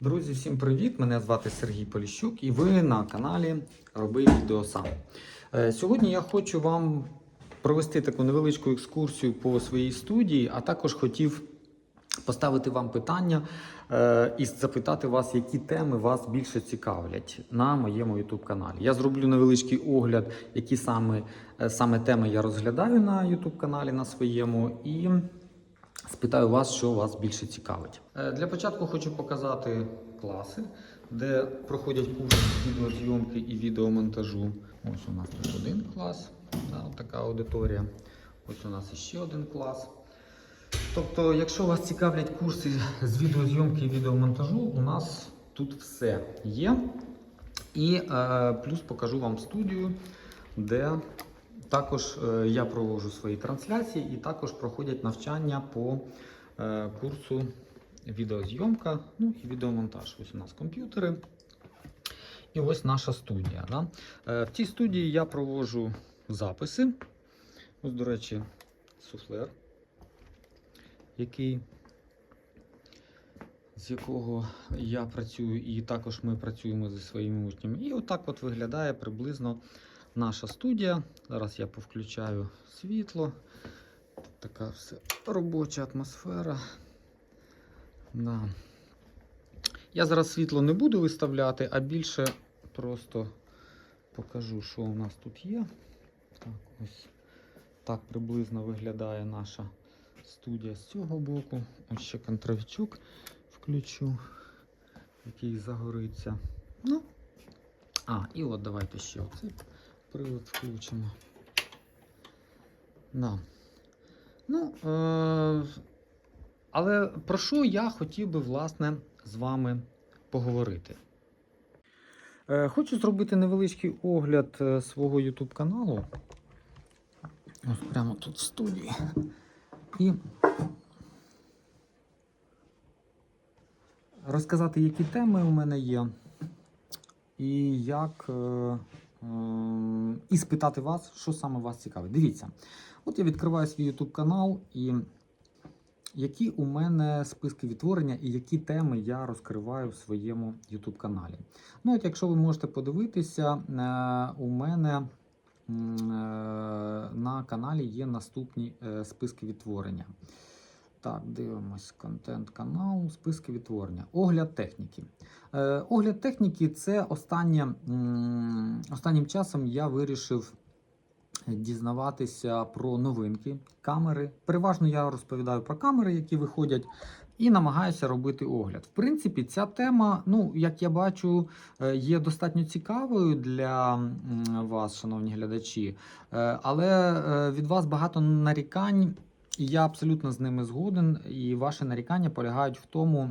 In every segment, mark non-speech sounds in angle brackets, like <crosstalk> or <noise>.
Друзі, всім привіт! Мене звати Сергій Поліщук і ви на каналі Роби відео сам. Е, Сьогодні я хочу вам провести таку невеличку екскурсію по своїй студії, а також хотів поставити вам питання е, і запитати вас, які теми вас більше цікавлять на моєму YouTube каналі. Я зроблю невеличкий огляд, які саме, е, саме теми я розглядаю на YouTube каналі на своєму. І Спитаю вас, що вас більше цікавить. Е, Для початку хочу показати класи, де проходять курси відеозйомки і відеомонтажу. Ось у нас тут один клас, така аудиторія. Ось у нас ще один клас. Тобто, якщо вас цікавлять курси з відеозйомки і відеомонтажу, у нас тут все є. І е, плюс покажу вам студію, де також е, я проводжу свої трансляції і також проходять навчання по е, курсу відеозйомка ну і відеомонтаж. Ось у нас комп'ютери. І ось наша студія. Да? Е, В цій студії я проводжу записи. Ось, до речі, суфлер, який, з якого я працюю, і також ми працюємо зі своїми учнями. І отак от виглядає приблизно наша студія. Зараз я повключаю світло. Така все робоча атмосфера. Да. Я зараз світло не буду виставляти, а більше просто покажу, що у нас тут є. Так, ось так приблизно виглядає наша студія з цього боку. Ось ще контравічок включу, який загориться. Ну, а, і от давайте ще оцей привод включимо. Да. Ну, е- але про що я хотів би, власне, з вами поговорити? Е, хочу зробити невеличкий огляд е, свого YouTube каналу. Ось прямо тут в студії. І розказати, які теми у мене є, і як. Е- і спитати вас, що саме вас цікавить. Дивіться, от я відкриваю свій YouTube канал, і які у мене списки відтворення і які теми я розкриваю в своєму YouTube каналі. Ну, от Якщо ви можете подивитися, е, у мене е, на каналі є наступні е, списки відтворення. Так, дивимось контент каналу, списки відтворення. Огляд техніки. Е, огляд техніки це останнє, останнім часом я вирішив дізнаватися про новинки камери. Переважно я розповідаю про камери, які виходять, і намагаюся робити огляд. В принципі, ця тема, ну, як я бачу, е, є достатньо цікавою для вас, шановні глядачі. Е, Але е, від вас багато нарікань. Я абсолютно з ними згоден, і ваші нарікання полягають в тому,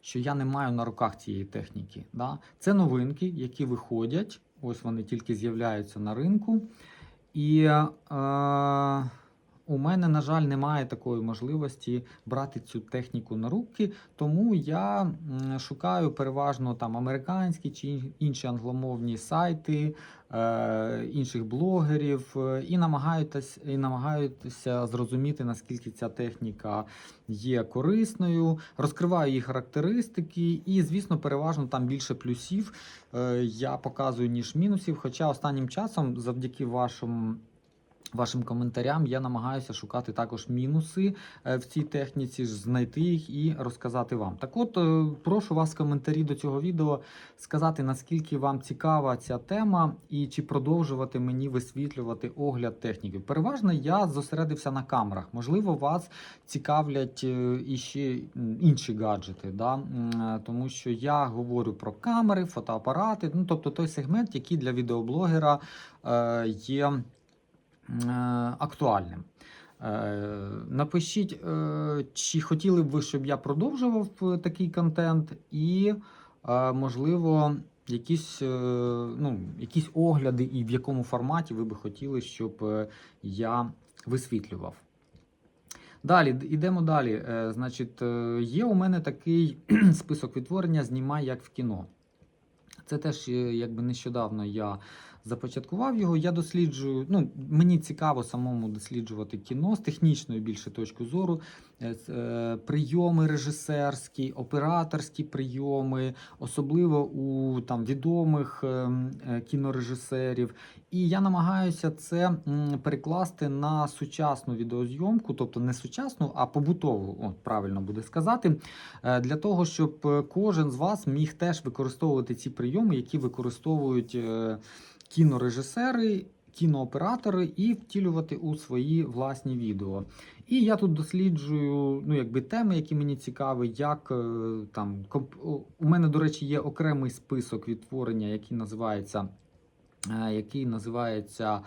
що я не маю на руках цієї техніки. Да? Це новинки, які виходять, ось вони тільки з'являються на ринку. І е, у мене, на жаль, немає такої можливості брати цю техніку на руки, тому я шукаю переважно там американські чи інші англомовні сайти інших блогерів е, і намагаюся, і намагаюся зрозуміти, наскільки ця техніка є корисною, розкриваю її характеристики, і, звісно, переважно там більше плюсів е, я показую, ніж мінусів. Хоча останнім часом, завдяки вашому. Вашим коментарям я намагаюся шукати також мінуси е, в цій техніці, знайти їх і розказати вам. Так от, е, прошу вас коментарі до цього відео сказати, наскільки вам цікава ця тема, і чи продовжувати мені висвітлювати огляд техніки. Переважно я зосередився на камерах. Можливо, вас цікавлять е, іще інші гаджети, да? тому що я говорю про камери, фотоапарати, ну тобто той сегмент, який для відеоблогера є актуальним. Е, Напишіть, е, чи хотіли б ви, щоб я продовжував е, такий контент, і, е, можливо, якісь, е, ну, якісь огляди, і в якому форматі ви би хотіли, щоб е, я висвітлював. Далі, йдемо далі. Е, Значить, е, є у мене такий <clears throat> список відтворення Знімай як в кіно. Це теж е, якби нещодавно я започаткував його. Я досліджую. Ну, мені цікаво самому досліджувати кіно з технічної більше точки зору. Е, е, Прийоми режисерські, операторські прийоми, особливо у там відомих е, кінорежисерів. І я намагаюся це перекласти на сучасну відеозйомку, тобто не сучасну, а побутову, от правильно буде сказати, для того, щоб кожен з вас міг теж використовувати ці прийоми, які використовують кінорежисери. Кінооператори і втілювати у свої власні відео. І я тут досліджую ну, якби теми, які мені цікаві, як е, там у мене, до речі, є окремий список відтворення, який називається, е, який називається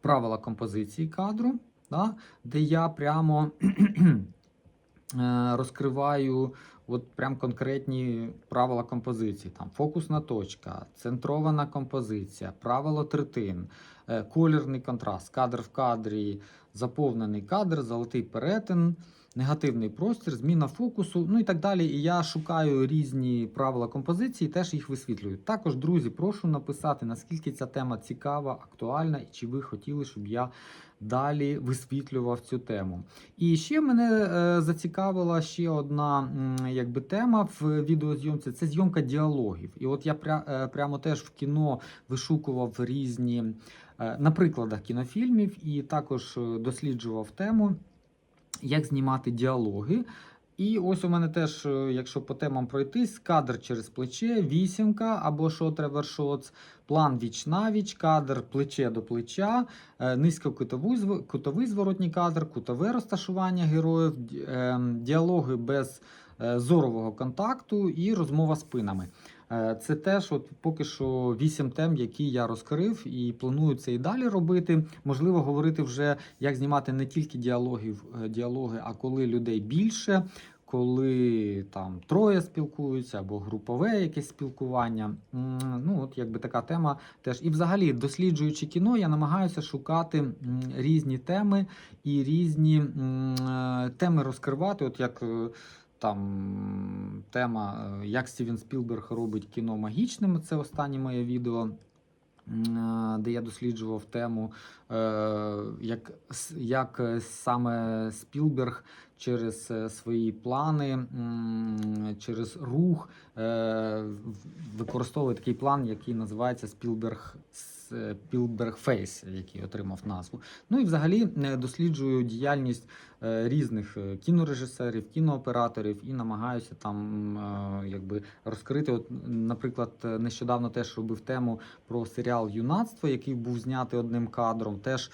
Правила композиції кадру, да, де я прямо <clears throat> е, розкриваю от прям конкретні правила композиції. Там фокусна точка, центрована композиція, правило третин, е, колірний контраст, кадр в кадрі, заповнений кадр, золотий перетин, негативний простір, зміна фокусу, ну і так далі. І я шукаю різні правила композиції, теж їх висвітлюю. Також, друзі, прошу написати, наскільки ця тема цікава, актуальна, і чи ви хотіли, щоб я далі висвітлював цю тему. І ще мене е, зацікавила ще одна якби, тема в відеозйомці це зйомка діалогів. І от я пря, е, прямо теж в кіно вишукував різні е, на прикладах кінофільмів і також досліджував тему, як знімати діалоги. І ось у мене теж, е, якщо по темам пройтись, кадр через плече, вісімка або шот ревершотс, план віч навіч, кадр плече до плеча, е, низькокутовий кутовий зворотній кадр, кутове розташування героїв, ем, діалоги без е, зорового контакту і розмова спинами. Е, Це теж от поки що вісім тем, які я розкрив і планую це і далі робити. Можливо, говорити вже як знімати не тільки діалогів, е, діалоги, а коли людей більше, коли там троє спілкуються або групове якесь спілкування. Ну, от якби така тема теж. І взагалі, досліджуючи кіно, я намагаюся шукати різні теми і різні е, теми розкривати. От як. Там тема, е, як Стівен Спілберг робить кіно магічним. Це останнє моє відео, е, де я досліджував тему, е, як, як саме Спілберг через свої плани, через рух використовує такий план, який називається Спілберг. Спілберг Фейс, який отримав назву. Ну і взагалі е, досліджую діяльність е, різних е, кінорежисерів, кінооператорів і намагаюся там якби розкрити. От, наприклад, нещодавно теж робив тему про серіал Юнацтво, який був знятий одним кадром. Теж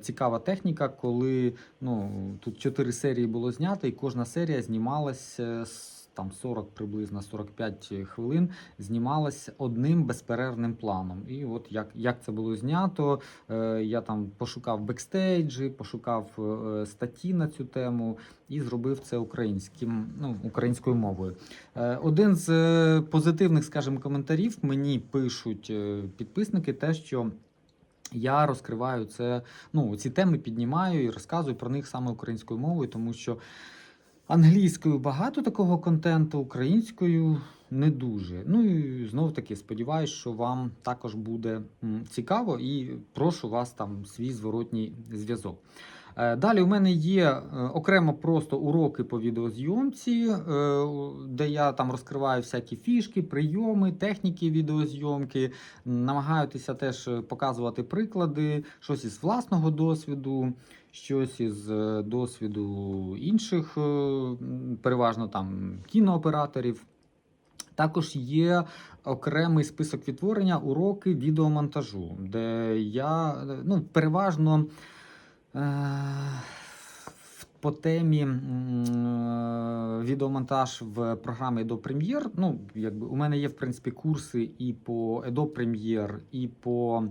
цікава техніка, коли ну тут чотири серії було знято, і кожна серія знімалась с- там 40 приблизно 45 хвилин, знімалась одним безперервним планом. І от як, як це було знято, е, я там пошукав бекстейджі, пошукав е, статті на цю тему і зробив це українським, ну, українською мовою. Е, Один з е, позитивних, скажімо, коментарів мені пишуть е, підписники, те, що я розкриваю це, ну, ці теми піднімаю і розказую про них саме українською мовою, тому що англійською багато такого контенту, українською не дуже. Ну і знов таки сподіваюсь, що вам також буде цікаво і прошу вас там свій зворотній зв'язок. Е, Далі у мене є е, окремо просто уроки по відеозйомці, е, де я там розкриваю всякі фішки, прийоми, техніки відеозйомки. Намагаюся теж показувати приклади, щось із власного досвіду, щось із досвіду інших, переважно там кінооператорів. Також є окремий список відтворення уроки відеомонтажу, де я ну, переважно по темі е, відеомонтаж в програмі Adobe Premiere. Ну, якби у мене є в принципі курси і по Adobe Premiere, і по е,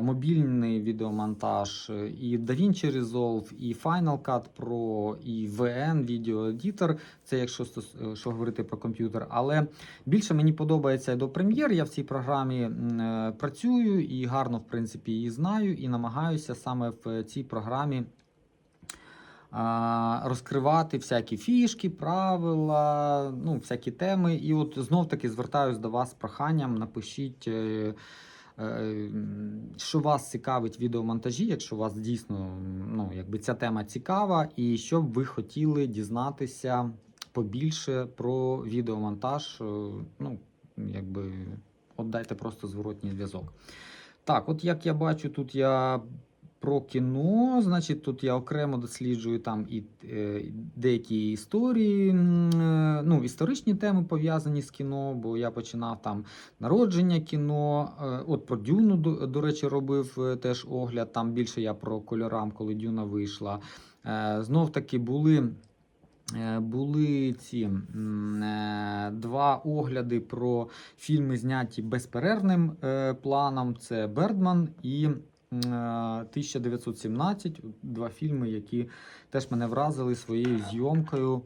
мобільний відеомонтаж, е, і DaVinci Resolve, і Final Cut Pro, і VN Video Editor. Це якщо е, що говорити про комп'ютер. Але більше мені подобається Adobe Premiere. Я в цій програмі е, працюю і гарно, в принципі, її знаю, і намагаюся саме в цій програмі. Розкривати всякі фішки, правила, ну, всякі теми. І от знов таки звертаюсь до вас з проханням. Напишіть, е, е, що вас цікавить відеомонтажі, якщо вас дійсно ну, якби ця тема цікава, і що б ви хотіли дізнатися побільше про відеомонтаж. е, Ну, якби от дайте просто зворотній зв'язок. Так, от як я бачу, тут я про кіно, значить, тут я окремо досліджую там і е, деякі історії, е, ну, історичні теми пов'язані з кіно, бо я починав там народження кіно. Е, от про Дюну, до, речі, робив теж огляд. Там більше я про кольорам, коли Дюна вийшла. Знов таки були. Були ці два огляди про фільми, зняті безперервним планом. Це Бердман і 1917. Два фільми, які теж мене вразили своєю зйомкою,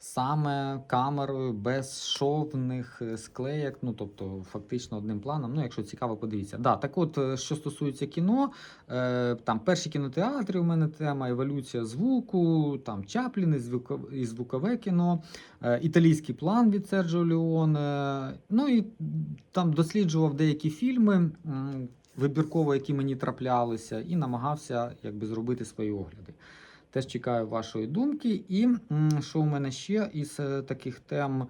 саме камерою, без шовних е, склеєк. Ну, тобто, фактично одним планом. Ну, якщо цікаво, подивіться. Да, так от, е, що стосується кіно, е, там перші кінотеатри у мене тема, еволюція звуку, там Чаплін і звуко- і звукове кіно, е, італійський план від Серджо Леоне. Ну і там досліджував деякі фільми. Вибірково, які мені траплялися, і намагався якби зробити свої огляди. Теж чекаю вашої думки. І що у мене ще із е, таких тем?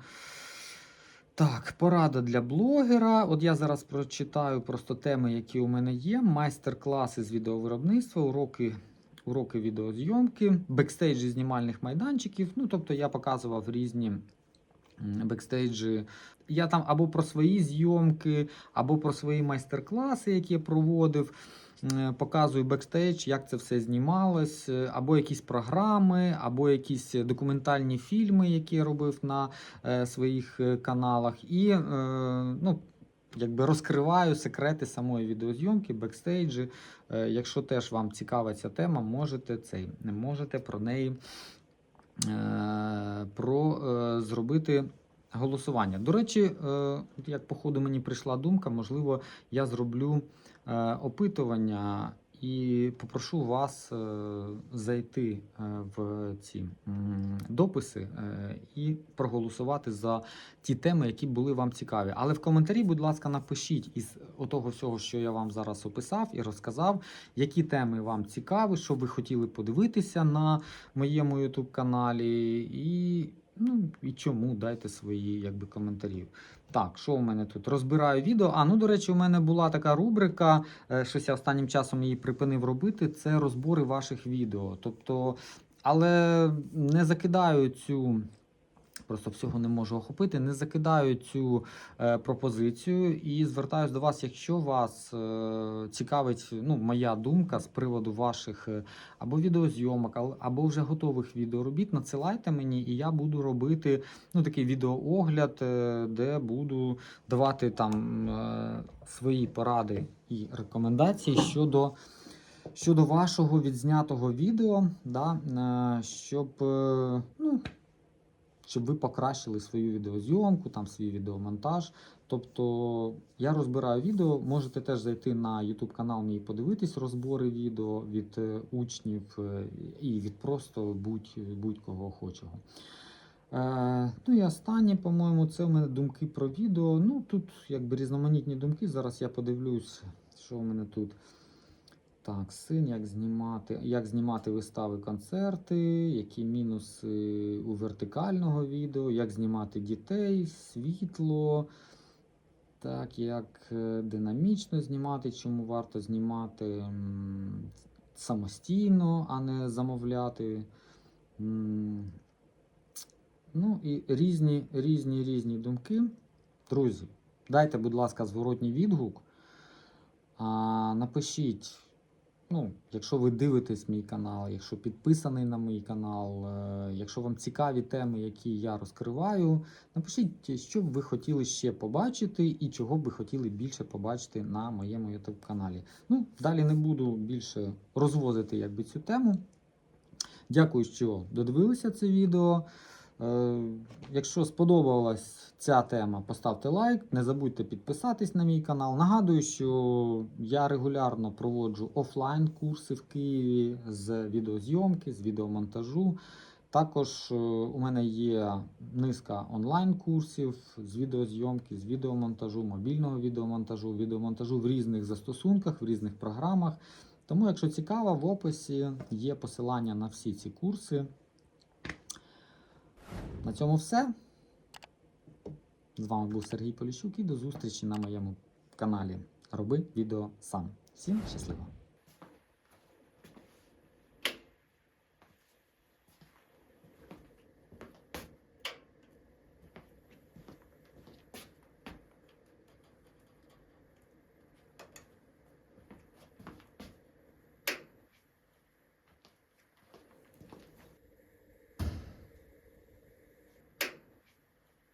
Так, порада для блогера. От я зараз прочитаю просто теми, які у мене є: майстер-класи з відеовиробництва, уроки, уроки відеозйомки, бекстейджі знімальних майданчиків. Ну, тобто я показував різні бекстейджі. Я там або про свої зйомки, або про свої майстер-класи, які я проводив. Е, Показую бекстейдж, як це все знімалось, е, або якісь програми, або якісь документальні фільми, які я робив на е, своїх е, каналах. І е, ну, якби розкриваю секрети самої відеозйомки, бекстейджі. Е, якщо теж вам цікава ця тема, можете цей, можете про неї е, про, е, зробити голосування. До речі, е, як по ходу мені прийшла думка, можливо, я зроблю е, опитування і попрошу вас е, зайти в ці дописи і проголосувати за ті теми, які були вам цікаві. Але в коментарі, будь ласка, напишіть із того всього, що я вам зараз описав і розказав, які теми вам цікаві, що ви хотіли подивитися на моєму YouTube каналі, і, ну, і чому дайте свої якби, коментарі. Так, що у мене тут? Розбираю відео. А, ну, до речі, у мене була така рубрика, е, щось я останнім часом її припинив робити. Це розбори ваших відео. Тобто, але не закидаю цю. Просто всього не можу охопити, не закидаю цю е, пропозицію і звертаюся до вас, якщо вас е, цікавить ну, моя думка з приводу ваших е, або відеозйомок, або вже готових відеоробіт, надсилайте мені, і я буду робити ну, такий відеоогляд, де буду давати там свої поради і рекомендації щодо. Щодо вашого відзнятого відео, да, щоб, ну, щоб ви покращили свою відеозйомку, там свій відеомонтаж. Тобто я розбираю відео, можете теж зайти на YouTube канал мій подивитись розбори відео від е, учнів е, і від просто будь, будь-кого охочого. Е, ну і останнє, по-моєму, це у мене думки про відео. Ну, тут якби різноманітні думки. Зараз я подивлюсь, що у мене тут. Так, син, як знімати, як знімати вистави, концерти, які мінуси у вертикального відео, як знімати дітей, світло, так, як е, динамічно знімати, чому варто знімати самостійно, а не замовляти. Ну і різні, різні, різні думки. Друзі, дайте, будь ласка, зворотній відгук. Напишіть, ну, якщо ви дивитесь мій канал, якщо підписаний на мій канал, е, якщо вам цікаві теми, які я розкриваю, напишіть, що б ви хотіли ще побачити і чого б ви хотіли більше побачити на моєму YouTube каналі. Ну, далі не буду більше розвозити якби, цю тему. Дякую, що додивилися це відео. Е, Якщо сподобалась ця тема, поставте лайк. Не забудьте підписатись на мій канал. Нагадую, що я регулярно проводжу офлайн курси в Києві з відеозйомки, з відеомонтажу. Також е, у мене є низка онлайн-курсів з відеозйомки, з відеомонтажу, мобільного відеомонтажу, відеомонтажу в різних застосунках, в різних програмах. Тому, якщо цікаво, в описі є посилання на всі ці курси. На цьому все. З вами був Сергій Поліщук і до зустрічі на моєму каналі. Роби відео сам. Всім щасливо!